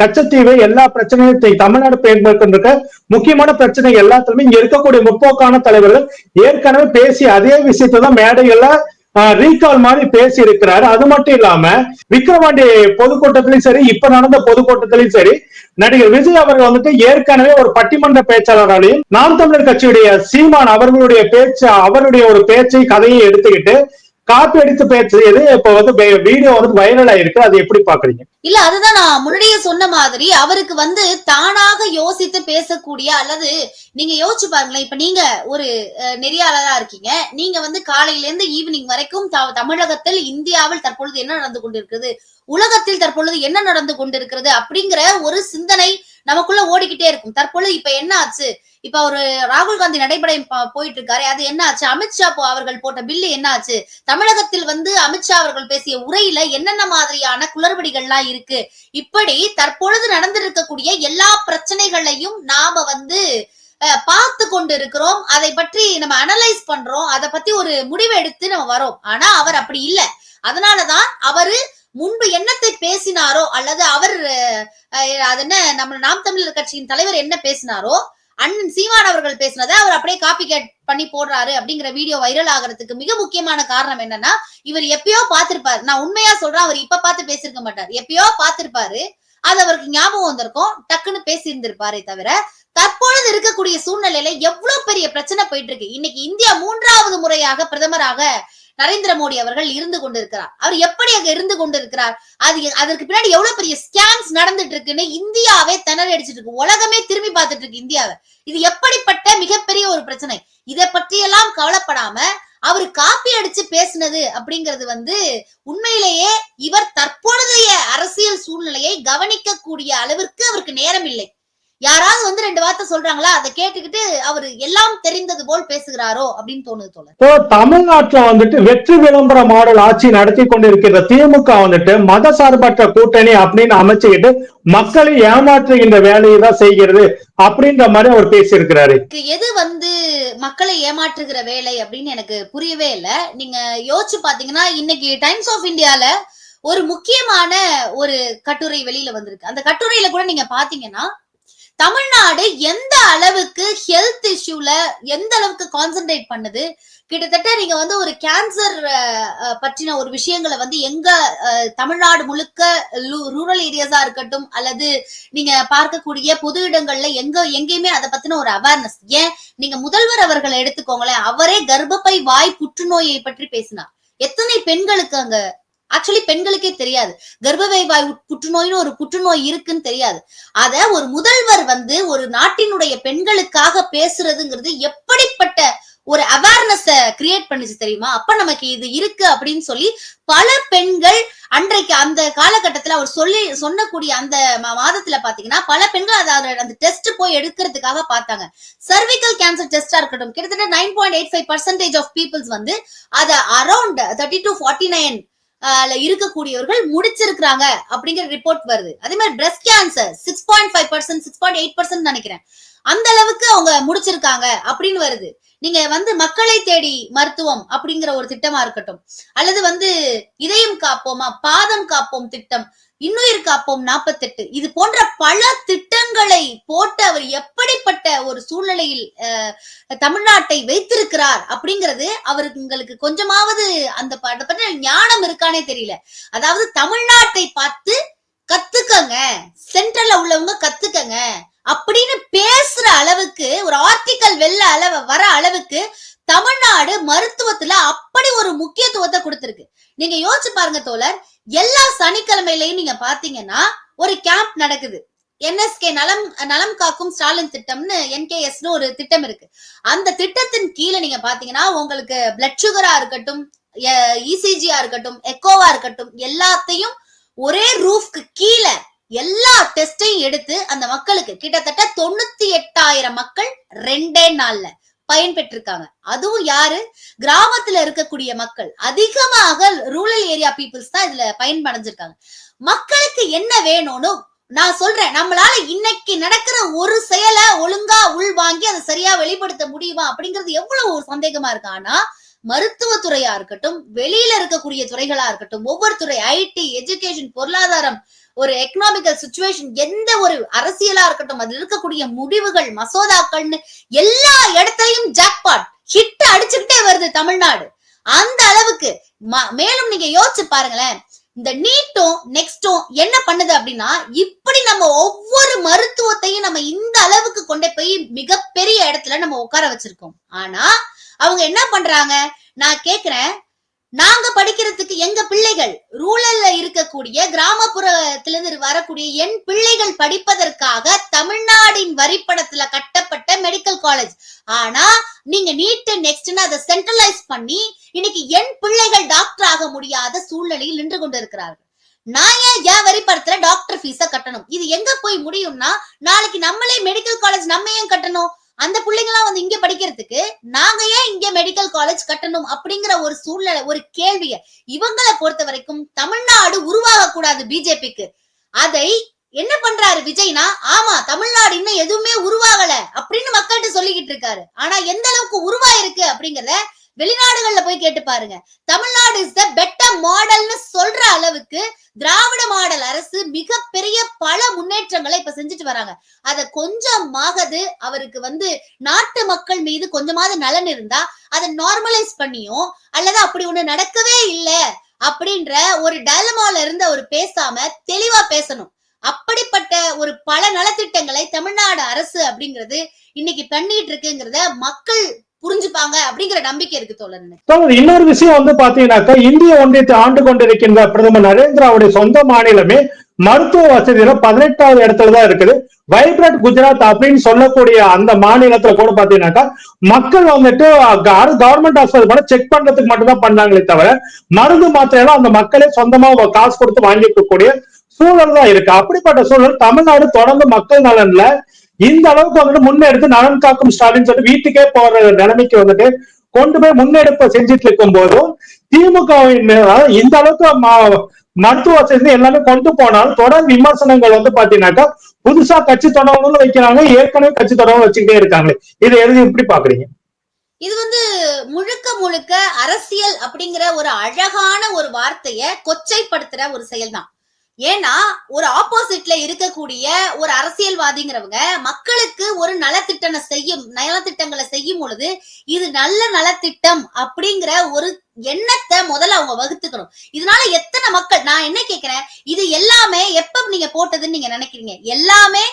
கச்சத்தீவு எல்லா பிரச்சனையும் தமிழ்நாடு பெண்களுக்கு முக்கியமான பிரச்சனை எல்லாத்துலயுமே இங்க இருக்கக்கூடிய முற்போக்கான தலைவர்கள் ஏற்கனவே பேசி அதே விஷயத்தை தான் மேடைகள்ல ரீகால் மாதிரி பேசி இருக்கிறாரு அது மட்டும் இல்லாம விக்ரவாண்டி பொதுக்கூட்டத்திலயும் சரி இப்ப நடந்த பொதுக்கூட்டத்திலையும் சரி நடிகர் விஜய் அவர்கள் வந்துட்டு ஏற்கனவே ஒரு பட்டிமன்ற பேச்சாளராலையும் நாம் தமிழர் கட்சியுடைய சீமான் அவர்களுடைய பேச்சு அவருடைய ஒரு பேச்சை கதையை எடுத்துக்கிட்டு காப்பி அடித்து பேசியது இப்ப வந்து வீடியோ வந்து வைரல் ஆயிருக்கு. அது எப்படி பாக்குறீங்க இல்ல அதுதான் நான் முன்னாடியே சொன்ன மாதிரி அவருக்கு வந்து தானாக யோசித்து பேசக்கூடிய அல்லது நீங்க யோசிச்சு பாருங்களேன் இப்ப நீங்க ஒரு அஹ், நெறியாளரா இருக்கீங்க. நீங்க வந்து காலையில இருந்து ஈவினிங் வரைக்கும் தமிழகத்தில் இந்தியாவில் தற்பொழுது என்ன நடந்து கொண்டிருக்கிறது? உலகத்தில் தற்பொழுது என்ன நடந்து கொண்டிருக்கிறது? அப்படிங்கிற ஒரு சிந்தனை நமக்குள்ள ஓடிக்கிட்டே இருக்கும். தற்பொழுது இப்ப என்ன ஆச்சு? இப்ப ஒரு ராகுல் காந்தி நடைபெற போயிட்டு இருக்காரு அது என்ன ஆச்சு? அமித்ஷா போ- அவர்கள் போட்ட பில்லு என்ன ஆச்சு? தமிழகத்தில் வந்து அமித்ஷா அவர்கள் பேசிய உரையில என்னென்ன மாதிரியான குளறுபடிகள்லாம் இருக்கு? இப்படி தற்பொழுது நடந்திருக்கக்கூடிய எல்லா பிரச்சனைகளையும் நாம வந்து பார்த்து கொண்டு இருக்கிறோம் அதை பற்றி நம்ம அனலைஸ் பண்றோம். அதை பத்தி ஒரு முடிவு எடுத்து நம்ம வரோம். ஆனா அவர் அப்படி இல்லை. அதனாலதான் அவரு முன்பு என்னத்தை பேசினாரோ அல்லது அவர் அது என்ன நம்ம நாம் தமிழர் கட்சியின் தலைவர் என்ன பேசினாரோ அண்ணன் சீமான் அவர்கள் பேசினதை அவர் அப்படியே காப்பி கேட் பண்ணி போடுறாரு அப்படிங்கிற வீடியோ வைரல் ஆகிறதுக்கு மிக முக்கியமான காரணம் என்னன்னா இவர் எப்பயோ பார்த்திருப்பாரு. நான் உண்மையா சொல்றேன் அவர் இப்ப பார்த்து பேசியிருக்க மாட்டார். எப்பயோ பார்த்திருப்பாரு. அது அவருக்கு ஞாபகம் வந்திருக்கும். டக்குன்னு பேசி இருந்திருப்பாரே தவிர தற்பொழுது இருக்கக்கூடிய சூழ்நிலையில எவ்வளவு பெரிய பிரச்சனை போயிட்டு இருக்கு. இன்னைக்கு இந்தியா மூன்றாவது முறையாக பிரதமராக நரேந்திர மோடி அவர்கள் இருந்து கொண்டிருக்கிறார். அவர் எப்படி அங்க இருந்து கொண்டிருக்கிறார்? அது அதற்கு பின்னாடி எவ்வளவு பெரிய ஸ்கேம்ஸ் நடந்துட்டு இருக்குன்னு இந்தியாவே திணறி அடிச்சிட்டு இருக்கு. உலகமே திரும்பி பார்த்துட்டு இருக்கு இந்தியாவை. இது எப்படிப்பட்ட மிகப்பெரிய ஒரு பிரச்சனை. இதை பற்றியெல்லாம் கவலைப்படாம அவர் காப்பி அடிச்சு பேசினது அப்படிங்கிறது வந்து உண்மையிலேயே இவர் தற்பொழுதைய அரசியல் சூழ்நிலையை கவனிக்கக்கூடிய அளவிற்கு அவருக்கு நேரம் இல்லை. யாராவது வந்து ரெண்டு வார்த்தை சொல்றாங்களா? அதை கேட்டுக்கிட்டு அவர் எல்லாம் தெரிந்தது போல் பேசுகிறாரோ அப்படின்னு தோணுது தோழர். தமிழ்நாட்டுல வந்துட்டு வெற்றி விளம்பர மாடல் ஆட்சி நடத்தி கொண்டிருக்கிற திமுக வந்துட்டு மத சார்பற்ற கூட்டணி அப்படின்னு அமைச்சுக்கிட்டு மக்களை ஏமாற்றுகின்ற வேலையை தான் செய்கிறது அப்படின்ற மாதிரி அவர் பேசியிருக்கிறாரு. எது வந்து மக்களை ஏமாற்றுகிற வேலை அப்படின்னு எனக்கு புரியவே இல்லை. நீங்க யோசிச்சு பாத்தீங்கன்னா இன்னைக்கு டைம்ஸ் ஆஃப் இந்தியால ஒரு முக்கியமான ஒரு கட்டுரை வெளியில வந்திருக்கு. அந்த கட்டுரையில கூட நீங்க பாத்தீங்கன்னா தமிழ்நாடு எந்த அளவுக்கு ஹெல்த் இஷ்யூல எந்த அளவுக்கு கான்சென்ட்ரேட் பண்ணுது? கிட்டத்தட்ட நீங்க வந்து ஒரு கேன்சர் பற்றின ஒரு விஷயங்களை வந்து எங்க தமிழ்நாடு முழுக்க ரூரல் ஏரியாஸா இருக்கட்டும் அல்லது நீங்க பார்க்கக்கூடிய பொது இடங்கள்ல எங்க எங்கேயுமே அதை பத்தின ஒரு அவேர்னஸ் ஏன்? நீங்க முதல்வர் அவர்களை எடுத்துக்கோங்களேன். அவரே கர்ப்பப்பை வாய் புற்றுநோயை பற்றி பேசினார். எத்தனை பெண்களுக்கு அங்க ஆக்சுவலி பெண்களுக்கே தெரியாது. கர்ப்பவை வாய் புற்றுநோயின்னு புற்றுநோய்னு ஒரு புற்றுநோய் இருக்குன்னு தெரியாது. அத ஒரு முதல்வர் வந்து ஒரு நாட்டினுடைய பெண்களுக்காக பேசுறதுங்கிறது எப்படிப்பட்ட ஒரு அவேர்னஸ் கிரியேட் பண்ணிச்சு தெரியுமா? அப்ப நமக்கு இது இருக்கு அப்படின்னு சொல்லி பல பெண்கள் அன்றைக்கு அந்த காலகட்டத்துல அவர் சொல்லி சொன்னக்கூடிய அந்த மாதத்துல பாத்தீங்கன்னா பல பெண்கள் அதாவது அந்த டெஸ்ட் போய் எடுக்கிறதுக்காக பார்த்தாங்க. சர்விக்கல் கேன்சர் டெஸ்டா இருக்கட்டும். கிட்டத்தட்ட nine point eight five percentage of peoples வந்து அதை around thirty to forty nine இருக்கக்கூடியவர்கள் முடிச்சிருக்கிறாங்க அப்படிங்கிற ரிப்போர்ட் வருது. அதே மாதிரி breast cancer six point five percent six point eight percent நினைக்கிறேன். அந்த அளவுக்கு அவங்க முடிச்சிருக்காங்க அப்படின்னு வருது. நீங்க வந்து மக்களை தேடி மருத்துவம் அப்படிங்கிற ஒரு திட்டமா இருக்கட்டும். அல்லது வந்து இதயம் காப்போமா பாதம் காப்போம் திட்டம் இன்னுயிர் காப்போம் நாற்பத்தெட்டு இது போன்ற பல திட்டங்களை போட்டு அவர் எப்படிப்பட்ட ஒரு சூழ்நிலையில் அஹ், தமிழ்நாட்டை வைத்திருக்கிறார் அப்படிங்கிறது அவருக்கு உங்களுக்கு கொஞ்சமாவது அந்த ப- பற்றின ஞானம் இருக்கானே தெரியல. அதாவது தமிழ்நாட்டை பார்த்து கத்துக்கங்க. சென்ட்ரல்ல உள்ளவங்க கத்துக்கங்க. அப்படின்னு பேசுற அளவுக்கு ஒரு ஆர்டிக்கல் வெல்ல அளவு வர அளவுக்கு தமிழ்நாடு மருத்துவத்துல அப்படி ஒரு முக்கியத்துவத்தை கொடுத்திருக்கு. நீங்க யோசிச்சு பாருங்க தோழர் எல்லா சனிக்கிழமையிலையும் நீங்க பாத்தீங்கன்னா ஒரு கேம்ப் நடக்குது. என்எஸ்கே நலம் நலம் காக்கும் ஸ்டாலின் திட்டம்னு என்கேஎஸ்னு ஒரு திட்டம் இருக்கு. அந்த திட்டத்தின் கீழே நீங்க பாத்தீங்கன்னா உங்களுக்கு பிளட் சுகரா இருக்கட்டும் இசிஜியா இருக்கட்டும் எக்கோவா இருக்கட்டும் எல்லாத்தையும் ஒரே ரூஃப்க்கு கீழே எல்லா டெஸ்டையும் எடுத்து அந்த மக்களுக்கு கிட்டத்தட்ட தொண்ணூத்தி எட்டாயிரம் மக்கள் ரெண்டே நாள்ல பயன்பெற்றிருக்காங்க. அதுவும் யாரு? கிராமத்துல இருக்கக்கூடிய மக்கள். அதிகமாக ரூரல் ஏரியா பீப்புள்ஸ் தான் இதுல பயன்படைஞ்சிருக்காங்க. மக்களுக்கு என்ன வேணும்னு நான் சொல்றேன். நம்மளால இன்னைக்கு நடக்கிற ஒரு செயலை ஒழுங்கா உள் வாங்கி அதை சரியா வெளிப்படுத்த முடியுமா அப்படிங்கிறது எவ்வளவு ஒரு சந்தேகமா இருக்கு. ஆனா மருத்துவத்துறையா இருக்கட்டும் வெளியில இருக்கக்கூடிய துறைகளா இருக்கட்டும் ஒவ்வொரு துறை ஐடி எஜுகேஷன் பொருளாதாரம் ஒரு எக்கனாமிக்கல் சுச்சுவேஷன் எந்த ஒரு அரசியலா இருக்கட்டும் அதுல இருக்கக்கூடிய முடிவுகள் மசோதாக்கள்னு எல்லா இடத்துலயும் ஜாக்பாட் ஹிட் அடிச்சுக்கிட்டே வருது தமிழ்நாடு. அந்த அளவுக்கு ம- மேலும் நீங்க யோசிச்சு பாருங்களேன் இந்த நீட்டும் நெக்ஸ்டும் என்ன பண்ணுது அப்படின்னா இப்படி நம்ம ஒவ்வொரு மருத்துவத்தையும் நம்ம இந்த அளவுக்கு கொண்டு போய் மிகப்பெரிய இடத்துல நம்ம உட்கார வச்சிருக்கோம். ஆனா அவங்க என்ன பண்றாங்க? நான் கேக்குறேன் நாங்க படிக்கிறதுக்கு எங்க பிள்ளைகள் ரூரல்ல இருக்கக்கூடிய கிராமப்புறத்திலிருந்து வரக்கூடிய என் பிள்ளைகள் படிப்பதற்காக தமிழ்நாடின் வரிப்படத்துல கட்டப்பட்ட மெடிக்கல் காலேஜ் ஆனா நீங்க நீட் நெக்ஸ்ட்னு அதை சென்ட்ரலைஸ் பண்ணி இன்னைக்கு என் பிள்ளைகள் டாக்டர் ஆக முடியாத சூழ்நிலையில் நின்று கொண்டிருக்கிறார்கள். நான் ஏன் என் வரிப்படத்துல டாக்டர் ஃபீஸ கட்டணும்? இது எங்க போய் முடியும்னா நாளைக்கு நம்மளே மெடிக்கல் காலேஜ் நம்ம ஏன் கட்டணும்? அந்த பிள்ளைங்களாம் வந்து இங்க படிக்கிறதுக்கு நாங்க ஏன் இங்க மெடிக்கல் காலேஜ் கட்டணும் அப்படிங்கிற ஒரு சூழ்நிலை ஒரு கேள்விய இவங்களை பொறுத்த வரைக்கும் தமிழ்நாடு உருவாக கூடாது பிஜேபிக்கு. அதை என்ன பண்றாரு விஜய்னா ஆமா தமிழ்நாடு இன்னும் எதுவுமே உருவாகல அப்படின்னு மக்கள்கிட்ட சொல்லிக்கிட்டு இருக்காரு. ஆனா எந்த அளவுக்கு உருவாயிருக்கு அப்படிங்கறத வெளிநாடுகள்ல போய் கேட்டு பாருங்க. தமிழ்நாடு இஸ் த பெட்டர் மாடல்னு சொல்ற அளவுக்கு திராவிட மாடல் அரசு மிகப்பெரிய பல முன்னேற்றங்களை இப்ப செஞ்சுட்டு வராங்க. அத கொஞ்சமாகது அவருக்கு வந்து நாட்டு மக்கள் மீது கொஞ்சமாவது நலன் இருந்தா அதை நார்மலைஸ் பண்ணியும் அல்லது அப்படி ஒண்ணு நடக்கவே இல்ல அப்படின்ற ஒரு டயலமால இருந்து அவர் பேசாம தெளிவா பேசணும். அப்படிப்பட்ட ஒரு பல நலத்திட்டங்களை தமிழ்நாடு அரசு அப்படிங்கிறது இன்னைக்கு பண்ணிட்டு இருக்குங்கிறத மக்கள் புரிஞ்சுப்பாங்க அப்படிங்கிற நம்பிக்கை இருக்கு தோழர் இன்னொரு விஷயம் வந்து பாத்தீங்கன்னாக்கா இந்திய ஒன்றியத்தை ஆண்டு கொண்டிருக்கின்ற பிரதமர் நரேந்திராவுடைய சொந்த மாநிலமே மருத்துவ வசதியில பதினெட்டாவது இடத்துல தான் இருக்குது. வைப்ரண்ட் குஜராத் அப்படின்னு சொல்லக்கூடிய அந்த மாநிலத்துல கூட பாத்தீங்கன்னாக்கா மக்கள் வந்துட்டு கவர்மெண்ட் ஹாஸ்பிட்டல் கூட செக் பண்றதுக்கு மட்டும்தான் பண்ணாங்களே தவிர மருந்து மாத்திரையெல்லாம் அந்த மக்களே சொந்தமா காசு கொடுத்து வாங்கிக்கக்கூடிய சூழல் தான் இருக்கு. அப்படிப்பட்ட சூழல் தமிழ்நாடு தொடர்ந்து மக்கள் நலன்ல இந்த அளவுக்கு வந்துட்டு முன்னெடுத்து நலன் காக்கும் ஸ்டாலின் சொல்லிட்டு வீட்டுக்கே போற நிலைமைக்கு வந்துட்டு கொண்டு போய் முன்னெடுப்பை செஞ்சுட்டு இருக்கும் போதும் திமுகவின் இந்த அளவுக்கு மருத்துவ வசதி எல்லாமே கொண்டு போனாலும் தொடர் விமர்சனங்கள் வந்து பாத்தீங்கன்னாக்கா புதுசா கட்சி தொடர்புகளும் வைக்கிறாங்க. ஏற்கனவே கட்சி தொடர்பு வச்சுக்கிட்டே இருக்காங்க இதை எதுவும் எப்படி பாக்குறீங்க? இது வந்து முழுக்க முழுக்க அரசியல் அப்படிங்கிற ஒரு அழகான ஒரு வார்த்தைய கொச்சைப்படுத்துற ஒரு செயல்தான். ஏன்னா ஒரு ஆப்போசிட்ல இருக்கக்கூடிய ஒரு அரசியல்வாதிங்கிறவங்க மக்களுக்கு ஒரு நலத்திட்டனை செய்யும் நலத்திட்டங்களை செய்யும் பொழுது இது நல்ல நலத்திட்டம் அப்படிங்கிற ஒரு எண்ணத்தை முதல்ல அவங்க வகுத்துக்கணும். இதனால எத்தனை மக்கள் நான் என்ன கேக்குறேன்? இது எல்லாமே எப்ப நீங்க போட்டதுன்னு நீங்க நினைக்கிறீங்க? எல்லாமே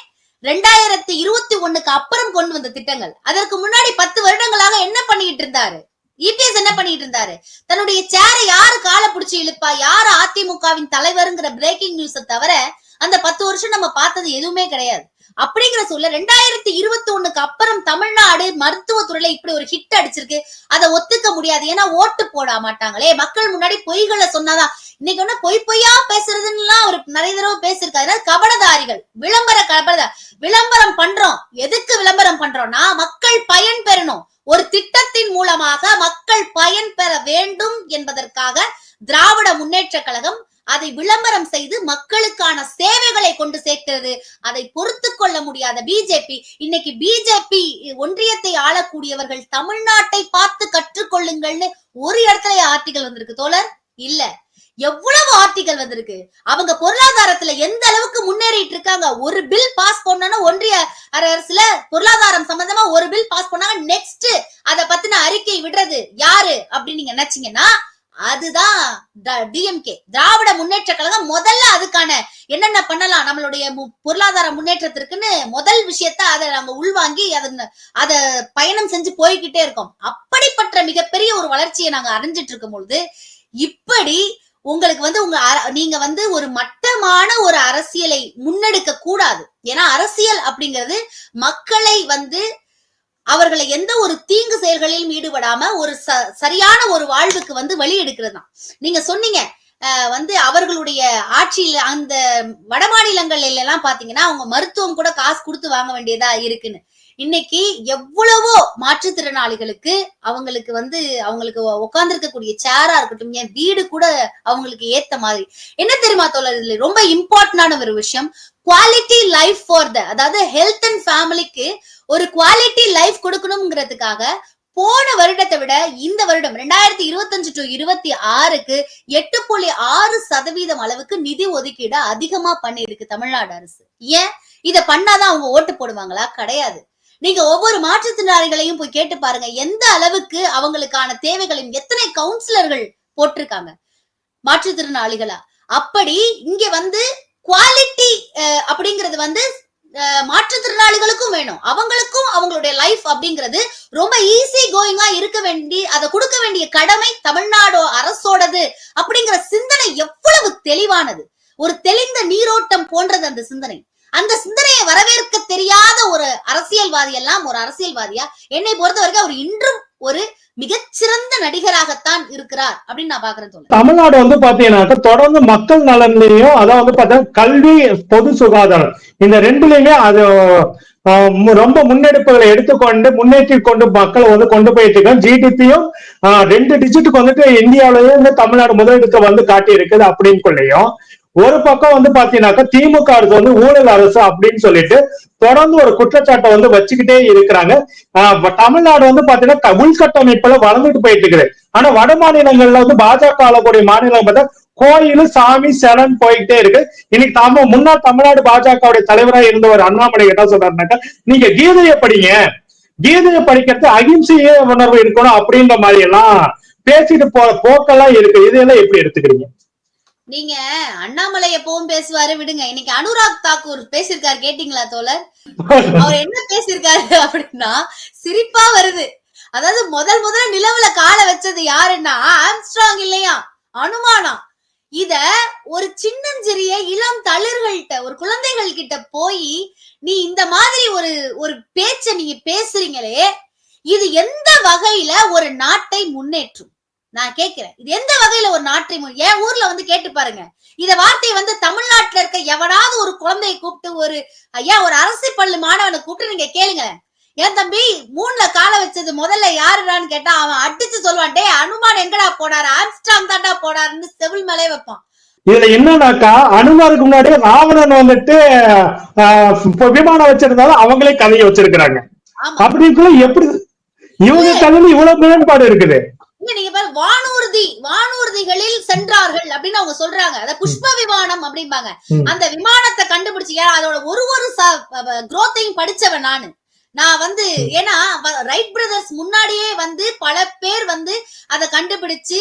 ரெண்டாயிரத்தி இருபத்தி ஒண்ணுக்கு அப்புறம் கொண்டு வந்த திட்டங்கள். அதற்கு முன்னாடி பத்து வருடங்களாக என்ன பண்ணிட்டு இருந்தாரு? இபிஎஸ் என்ன பண்ணிட்டு இருந்தாரு? தன்னுடைய சேரை யாரு கால புடிச்சு இழுப்பா? யாரு அதிமுகவின் தலைவருங்கிற பிரேக்கிங் நியூஸை தவிர அந்த பத்து வருஷம் நம்ம பார்த்தது எதுவுமே கிடையாது. அப்படிங்கிற சொல்ல ரெண்டாயிரத்தி இருபத்தி ஒண்ணுக்கு அப்புறம் தமிழ்நாடு மருத்துவத்துறையில இப்படி ஒரு ஹிட் அடிச்சிருக்கு. அதை ஒத்துக்க முடியாது. ஏன்னா ஓட்டு போட மாட்டாங்களே. மக்கள் முன்னாடி பொய்களை சொன்னாதான் இன்னைக்கு ஒண்ணு பொய் பொய்யா பேசுறதுன்னா ஒரு நிறைய தடவை பேசியிருக்காரு. கபடதாரிகள் விளம்பர கபட விளம்பரம் பண்றோம். எதுக்கு விளம்பரம் பண்றோம்னா மக்கள் பயன் பெறணும். ஒரு திட்டத்தின் மூலமாக மக்கள் பயன் பெற வேண்டும் என்பதற்காக திராவிட முன்னேற்ற கழகம் அதை விளம்பரம் செய்து மக்களுக்கான சேவைகளை கொண்டு சேர்க்கிறது. அதை பொறுத்து கொள்ள முடியாத பிஜேபி இன்னைக்கு பிஜேபி ஒன்றியத்தை ஆளக்கூடியவர்கள் தமிழ்நாட்டை பார்த்து கற்றுக்கொள்ளுங்கள்னு ஒரு இடத்துல ஆர்டிகல் வந்திருக்கு. தோழர் இல்ல. எவ்வளவு ஆர்டிகல் வந்திருக்கு? அவங்க பொருளாதாரத்துல எந்த அளவுக்கு முன்னேறிட்டு இருக்காங்க? ஒரு பில் பாஸ் பண்ணனா ஒன்றிய அரசுல பொருளாதாரம் சம்பந்தமா ஒரு பில் பாஸ் பண்ணாங்க. நெக்ஸ்ட் அத பத்தின அறிக்கை விடுறது யாரு? அப்படின்னு நீங்க நினைச்சீங்கன்னா அதுதான் டிஎம்கே திராவிட முன்னேற்ற கழகம் முதல்ல அதுக்கான என்னென்ன பண்ணலாம்? நம்மளுடைய மு- பொருளாதார முன்னேற்றத்திற்குன்னு முதல் விஷயத்த அதை நம்ம உள்வாங்கி அதை அதை பயணம் செஞ்சு போய்கிட்டே இருக்கோம். அப்படிப்பட்ட மிகப்பெரிய ஒரு வளர்ச்சியை நாங்க அடைஞ்சிட்டு இருக்கும் பொழுது இப்படி உங்களுக்கு வந்து உங்க நீங்க வந்து ஒரு மட்டமான ஒரு அரசியலை முன்னெடுக்க கூடாது. ஏன்னா அரசியல் அப்படிங்கிறது மக்களை வந்து அவர்களை எந்த ஒரு தீங்கு செயல்களிலும் ஈடுபடாம ஒரு ச- சரியான ஒரு வாழ்வுக்கு வந்து வழி எடுக்கிறது தான் நீங்க சொன்னீங்க அஹ், வந்து அவர்களுடைய ஆட்சியில அந்த வட மாநிலங்கள் எல்லாம் பாத்தீங்கன்னா அவங்க மருத்துவம் கூட காசு கொடுத்து வாங்க வேண்டியதா இருக்குன்னு. இன்னைக்கு எவ்வளவோ மாற்றுத்திறனாளிகளுக்கு அவங்களுக்கு வந்து அவங்களுக்கு உட்கார்ந்து இருக்கக்கூடிய சேரா இருக்கட்டும் என் வீடு கூட அவங்களுக்கு ஏத்த மாதிரி. என்ன தெரியுமா தோழர் ரொம்ப இம்பார்ட்டன்டான ஒரு விஷயம். குவாலிட்டி லைஃப் ஃபார் த அதாவது ஹெல்த் அண்ட் ஃபேமிலிக்கு ஒரு குவாலிட்டி லைஃப் கொடுக்கணுங்கிறதுக்காக போன வருடத்தை விட இந்த வருடம் ரெண்டாயிரத்தி இருபத்தஞ்சு டு இருபத்தி ஆறுக்கு எட்டு புள்ளி ஆறு சதவீதம் அளவுக்கு நிதி ஒதுக்கீடு அதிகமா பண்ணியிருக்கு தமிழ்நாடு அரசு. ஏன்? இத பண்ணாதான் அவங்க ஓட்டு போடுவாங்களா? கிடையாது. நீங்க ஒவ்வொரு மாற்றுத்திறனாளிகளையும் போய் கேட்டு பாருங்க. எந்த அளவுக்கு அவங்களுக்கான தேவைகளையும் எத்தனை கவுன்சிலர்கள் போட்டிருக்காங்க? மாற்றுத்திறனாளிகளா? அப்படி இங்க வந்து குவாலிட்டி அப்படிங்கிறது வந்து அஹ், மாற்றுத்திறனாளிகளுக்கும் வேணும். அவங்களுக்கும் அவங்களுடைய லைஃப் அப்படிங்கிறது ரொம்ப ஈஸி கோயிங்கா இருக்க வேண்டி அதை கொடுக்க வேண்டிய கடமை தமிழ்நாடு அரசோடது அப்படிங்கிற சிந்தனை எவ்வளவு தெளிவானது. ஒரு தெளிந்த நீரோட்டம் போன்றது அந்த சிந்தனை. அந்த சிந்தனையை வரவேற்க தெரியாத ஒரு அரசியல்வாதி எல்லாம் ஒரு அரசியல்வாதியா? என்னை பொறுத்த வரைக்கும் அவர் இன்றும் ஒரு மிகச்சிறந்த நடிகராகத்தான் இருக்கிறார் அப்படின்னு நான் பாக்குறேன் தமிழ்நாடு வந்து பாத்தீங்கன்னாக்க தொடர்ந்து மக்கள் நலன்லயும் அதாவது வந்து பார்த்தா கல்வி பொது சுகாதாரம் இந்த ரெண்டுலயுமே அது ரொம்ப முன்னெடுப்புகளை எடுத்துக்கொண்டு முன்னேற்றி கொண்டு மக்களை வந்து கொண்டு போயிட்டு இருக்கோம் ஜிடிபியும் ரெண்டு டிஜிட்டுக்கு வந்துட்டு இந்தியாவிலேயே வந்து தமிழ்நாடு முதலிடத்தை வந்து காட்டி இருக்குது அப்படின்னு ஒரு பக்கம் வந்து பாத்தீங்கன்னாக்கா திமுக அரசு வந்து ஊழல் அரசு அப்படின்னு சொல்லிட்டு தொடர்ந்து ஒரு குற்றச்சாட்டை வந்து வச்சுக்கிட்டே இருக்கிறாங்க. ஆஹ் தமிழ்நாடு வந்து பாத்தீங்கன்னா உள்கட்டமைப்புல வளர்ந்துட்டு போயிட்டு இருக்குது. ஆனா வட மாநிலங்கள்ல வந்து பாஜக ஆளக்கூடிய மாநிலம் பார்த்தா கோயில் சாமி சரண் போய்கிட்டே இருக்கு. இன்னைக்கு தாம முன்னாள் தமிழ்நாடு பாஜகவுடைய தலைவரா இருந்தவர் அண்ணாமலை என்ன சொல்றாருனாக்கா நீங்க கீதையை படிங்க. கீதையை படிக்கிறது அகிம்சையே உணர்வு இருக்கணும் அப்படின்ற மாதிரி எல்லாம் பேசிட்டு போற போக்கெல்லாம் இருக்கு. இதெல்லாம் எப்படி எடுத்துக்கிறீங்க? நீங்க அண்ணாமலை எப்பவும் பேசுவாரு விடுங்க. இன்னைக்கு அனுராக் தாக்கூர் பேசியிருக்காரு கேட்டீங்களா தோழர்? அவர் என்ன பேசியிருக்காரு அப்படின்னா சிரிப்பா வருது. அதாவது முதல் முதல்ல நிலவுல காலை வச்சது யாருன்னா ஆம்ஸ்ட்ராங் இல்லையா? அனுமானா. இத ஒரு சின்னஞ்சிறிய இளம் தளிர்கள்ட்ட ஒரு குழந்தைகள் கிட்ட போய் நீ இந்த மாதிரி ஒரு ஒரு பேச்ச நீங்க பேசுறீங்களே இது எந்த வகையில ஒரு நாட்டை முன்னேற்றும்? நான் கேக்குறேன் இது எந்த வகையில ஒரு நாட்டை முன் என் ஊர்ல வந்து கேட்டு பாருங்க. இத வார்த்தை வந்து தமிழ்நாட்டுல இருக்க எவனாவது ஒரு குழந்தையை கூப்பிட்டு ஒரு ஐயா ஒரு அரசு பள்ளி மாணவனை கூப்பிட்டு நீங்க கேளுங்க ஏன் தம்பி மூணுல காலை வச்சது முதல்ல யாருடான்னு கேட்டா அவன் அடிச்சு சொல்லுவான் டேய் அனுமான் எங்கடா போனாரு? ஆம்ஸ்டாம் தாண்டா போனாருன்னு செவில் மேலே வைப்பான். இதுல என்னன்னாக்கா அனுமாருக்கு முன்னாடி ராவணன் வந்துட்டு விமானம் வச்சிருந்தாலும் அவங்களே கதையை வச்சிருக்கிறாங்க. அப்படிக்குள்ள எப்படி இவங்க கதையில இவ்வளவு மேம்பாடு இருக்குது? நீங்க பாரு வானூர்தி வானூர்திகளில் சென்றார்கள் அப்படின்னு அவங்க சொல்றாங்க. அத புஷ்ப விமானம் அப்படிம்பாங்க. அந்த விமானத்தை கண்டுபிடிச்சு அதோட ஒரு ஒரு குரோத்தையும் படிச்சவன் நானு. நான் வந்து ஏன்னா ரைட் பிரதர்ஸ் முன்னாடியே வந்து பல பேர் வந்து அதை கண்டுபிடிச்சு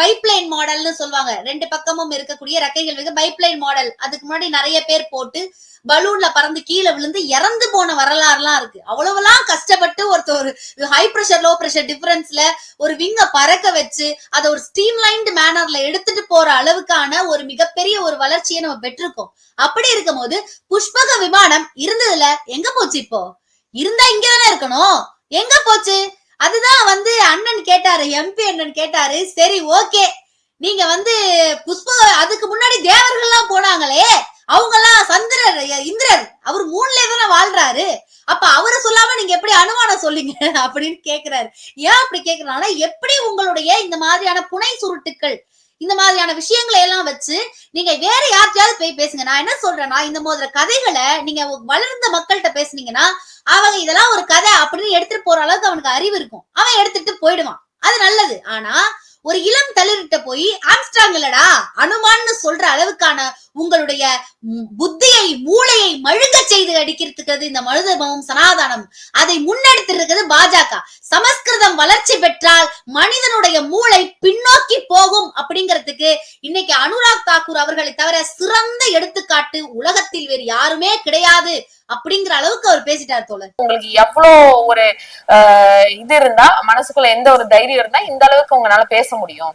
பைப்லைன் மாடல்னு சொல்லுவாங்க. ரெண்டு பக்கமும் இருக்கக்கூடிய ரெக்கைகள் வந்து பைப்லைன் மாடல் அதுக்கு முன்னாடி நிறைய பேர் போட்டு பலூன்ல பறந்து கீழே விழுந்து இறந்து போன வரலாறுலாம் இருக்கு. அவ்வளவுலாம் கஷ்டப்பட்டு ஒருத்தர் ஒரு ஹை ப்ரெஷர் லோ பிரஷர் டிஃபரன்ஸ்ல ஒரு விங்க பறக்க வச்சு அதை ஒரு ஸ்டீம் லைன்டு மேனர்ல எடுத்துட்டு போற அளவுக்கான ஒரு மிகப்பெரிய ஒரு வளர்ச்சியை நம்ம பெற்றிருக்கோம். அப்படி இருக்கும்போது புஷ்பக விமானம் இருந்ததுல எங்க போச்சு இப்போ? இருந்தா இங்கதானே இருக்கணும். எங்க போச்சு? அதுதான் வந்து அண்ணன் கேட்டாரு எம்பி அண்ணன் கேட்டாரு சரி ஓகே நீங்க வந்து புஷ்ப அதுக்கு முன்னாடி தேவர்கள்லாம் போனாங்களே அவங்க எல்லாம் சந்திரர் இந்திரர் அவர் மூணுல தானே வாழ்றாரு. அப்ப அவரை சொல்லாம நீங்க எப்படி அனுமானம் சொல்லீங்க அப்படின்னு கேக்குறாரு. ஏன் அப்படி கேக்குறாங்கன்னா எப்படி உங்களுடைய இந்த மாதிரியான புனை சுருட்டுக்கள் இந்த மாதிரியான விஷயங்களை எல்லாம் வச்சு நீங்க வேற யார்கிட்டயாவது போய் பேசுங்க. நான் என்ன சொல்றேன்னா இந்த மாதிரி கதைகளை நீங்க வளர்ந்த மக்கள்கிட்ட பேசுனீங்கன்னா அவங்க இதெல்லாம் ஒரு கதை அப்படின்னு எடுத்துட்டு போற அளவுக்கு அவனுக்கு அறிவு இருக்கும். அவன் எடுத்துட்டு போயிடுவான். அது நல்லது. ஆனா ஒரு இளம் தளிர்கிட்ட போய் ஆம்ஸ்டாங் இல்லடா அனுமான்னு சொல்ற அளவுக்கான உங்களுடைய புத்தியை மூளையை மழுங்க செய்து அடிக்கிறதுக்கு இந்த மனிதமும் சனாதனம். அதை முன்னெடுத்திருக்கிறது பாஜக. சமஸ்கிருதம் வளர்ச்சி பெற்றால் மனிதனுடைய மூளை பின்னோக்கி போகும் அப்படிங்கிறதுக்கு இன்னைக்கு அனுராக் தாக்கூர் அவர்களை தவிர சிறந்த எடுத்துக்காட்டு உலகத்தில் வேறு யாருமே கிடையாது அப்படிங்கிற அளவுக்கு அவர் பேசிட்டார் தோழர். உங்களுக்கு எவ்வளவு ஒரு ஆஹ் இது இருந்தா மனசுக்குள்ள எந்த ஒரு தைரியம் இருந்தா இந்த அளவுக்கு உங்களால பேச முடியும்.